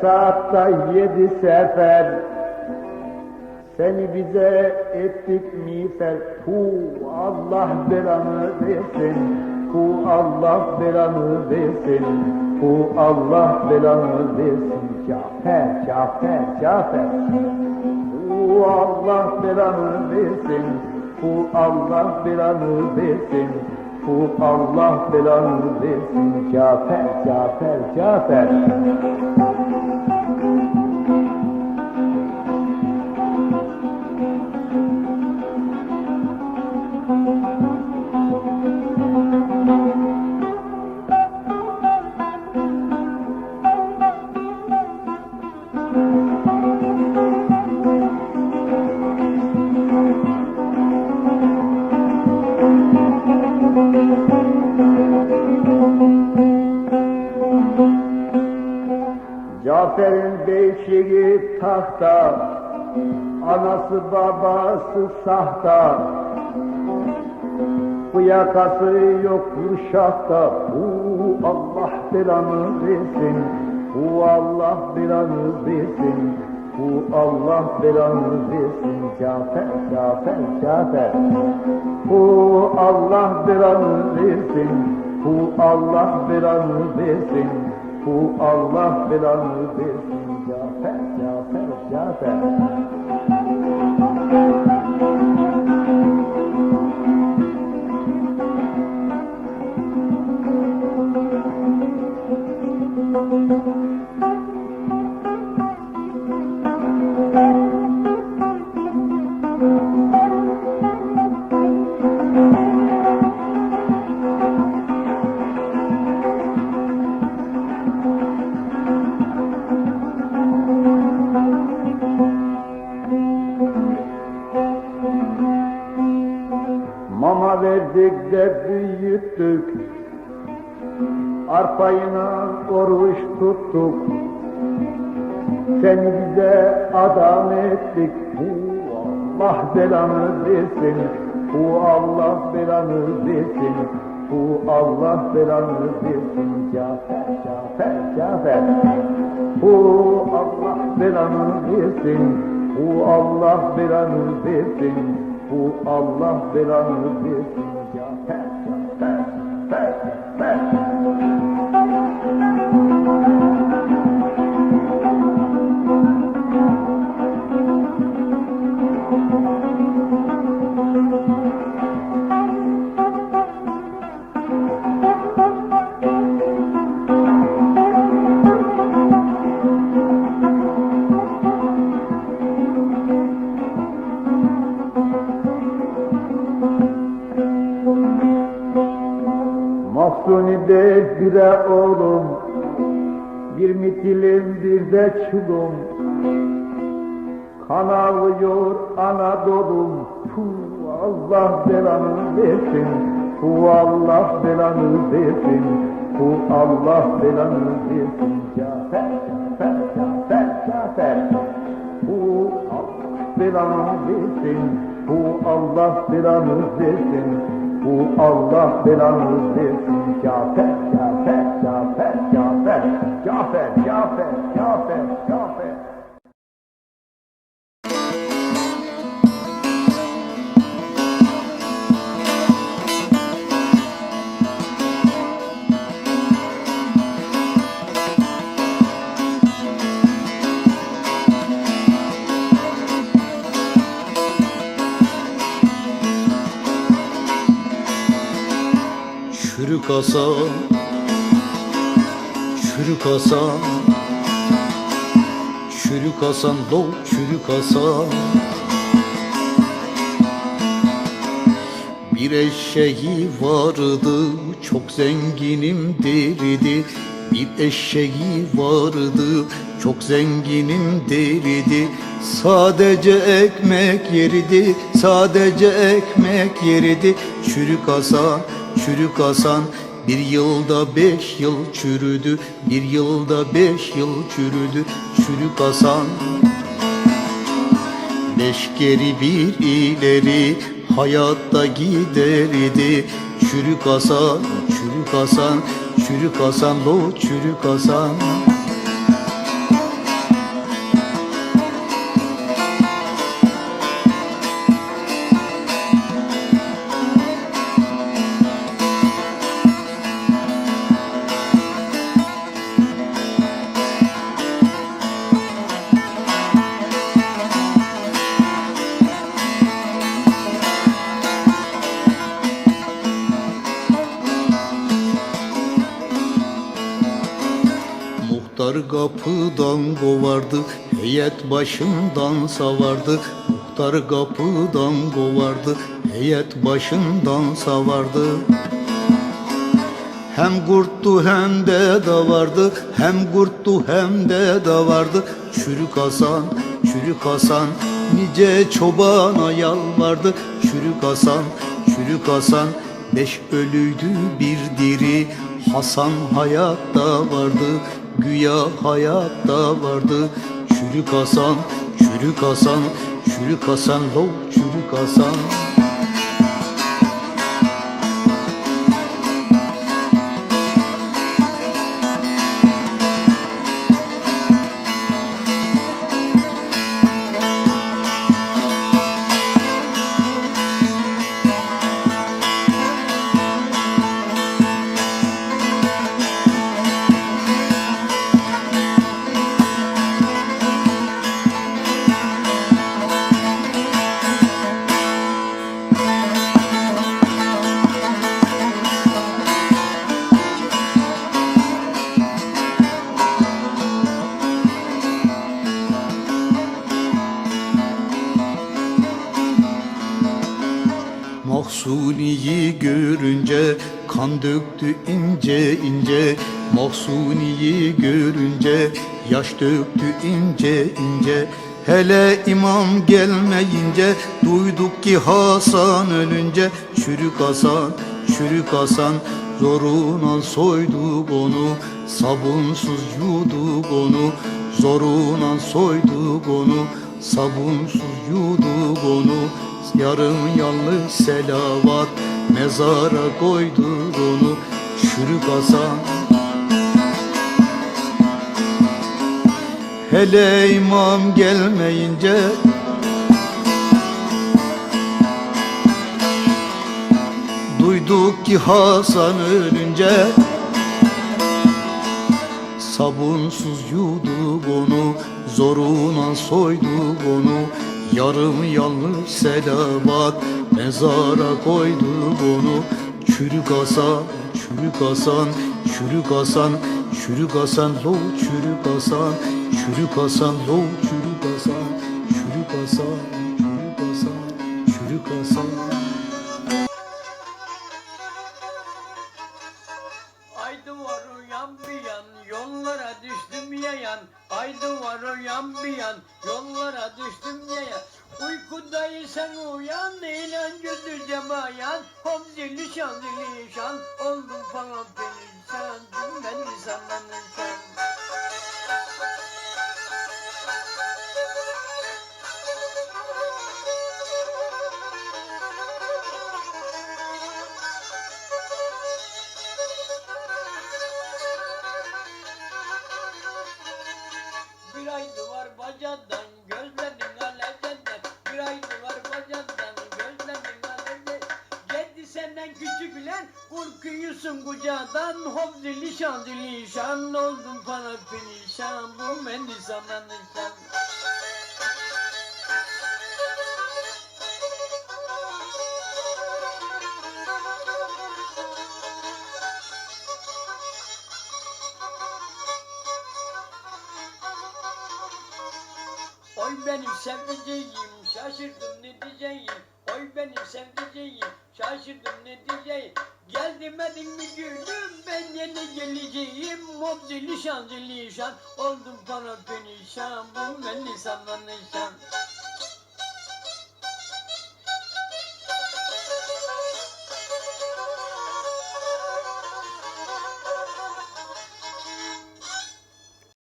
Her saatte yedi sefer. Seni bize ettik miğfer. Hu Allah belanı versin. Hu Allah belanı versin. Hu Allah belanı versin. Cafer, Cafer, Cafer. Hu Allah belanı versin. Hu Allah belanı versin Hu Allah belanı versin Cafer, Cafer, Cafer tahta Anası babası sahta. Bu yakası yok Kürşat'ta Bu Allah belanı versin Bu Allah belanı versin Bu Allah belanı versin. Cafer, Cafer, Cafer. Bu Allah belanı versin Bu Allah belanı versin Bu Allah belanı versin Cafer, verdik de büyüttük. Arpayına oruç tuttuk. Seni bize adam ettik. Bu Allah belanı versin. Bu Allah belanı versin. Bu Allah belanı versin. Cafer, Cafer, Cafer. Bu Allah belanı versin. Bu Allah belanı versin. Bu Allah belanı versin de bire oğlum Bir mitilim bir de çulum. Kan ağlıyor Anadolu'm Hu Allah belanı versin. Hu Allah belanı versin. Hu Allah belanı versin. Cafer, Cafer, Cafer, Cafer. Allah belanı versin. Hu Allah belanı versin Bu Allah belanı versin. Cafer, Cafer, Cafer, Cafer, Cafer, Cafer, Hasan Çürük Hasan Çürük Hasan dol çürük Hasan Bir eşeği vardı çok zenginim derdi. Bir eşeği vardı çok zenginim derdi. Sadece ekmek yeridi sadece ekmek yeridi Çürük Hasan çürük Hasan bir yılda beş yıl çürüdü Bir yılda beş yıl çürüdü Çürük Hasan Beş geri bir ileri hayatta giderdi Çürük Hasan, çürük Hasan, çürük Hasan lo çürük Hasan kapıdan kovardı, heyet başından savardı. Muhtar kapıdan kovardı, heyet başından savardı. Hem kurttu hem de davardı, hem kurttu hem de davardı. Çürük Hasan, çürük Hasan, nice çobana yalvardı. Çürük Hasan, çürük Hasan, beş ölüydü bir diri. Hasan hayatta vardı, güya hayatta vardı. Çürük Hasan, çürük Hasan, çürük Hasan, lo çürük Hasan. Mahsuni'yi görünce kan döktü ince ince. Mahsuni'yi görünce yaş döktü ince ince. Hele imam gelmeyince duyduk ki Hasan ölünce. Çürük Hasan, çürük Hasan zoruna soyduk onu. Sabunsuz yuduk onu zoruna soyduk onu Sabunsuz yuduk onu Yarım yanlış selavat. Mezara koyduk onu Çürük Hasan Hele imam gelmeyince Duyduk ki Hasan ölünce Sabunsuz yuduk onu Zoruna soyduk onu Yarım yanlış selavat Mezara koyduk onu Çürük Hasan, çürük Hasan Çürük Hasan, çürük Hasan Lo çürük Hasan Çürük Hasan, lo çürük Hasan Aydı var uyan bir yan, yollara düştüm yayan. Uykudaysan uyan, eğlence düze bayan. Hop zili şan oldum falan perişan. Ben sana gözlerin alevden Bir ay duvar bacadan gözlerin alevden Yedi senden küçüklen korkuyorsun kucağdan Hop zili şan zili şan oldum para perişan. Bu beni sana nişan Benim sevdiceğim şaşırdım ne diyeceğim. Oy benim sevdiceğim şaşırdım ne diyeceğim. Gel demedin mi gülüm ben yine geleceğim. Hop zili şan oldum bana perişan. Bu beni sana nişan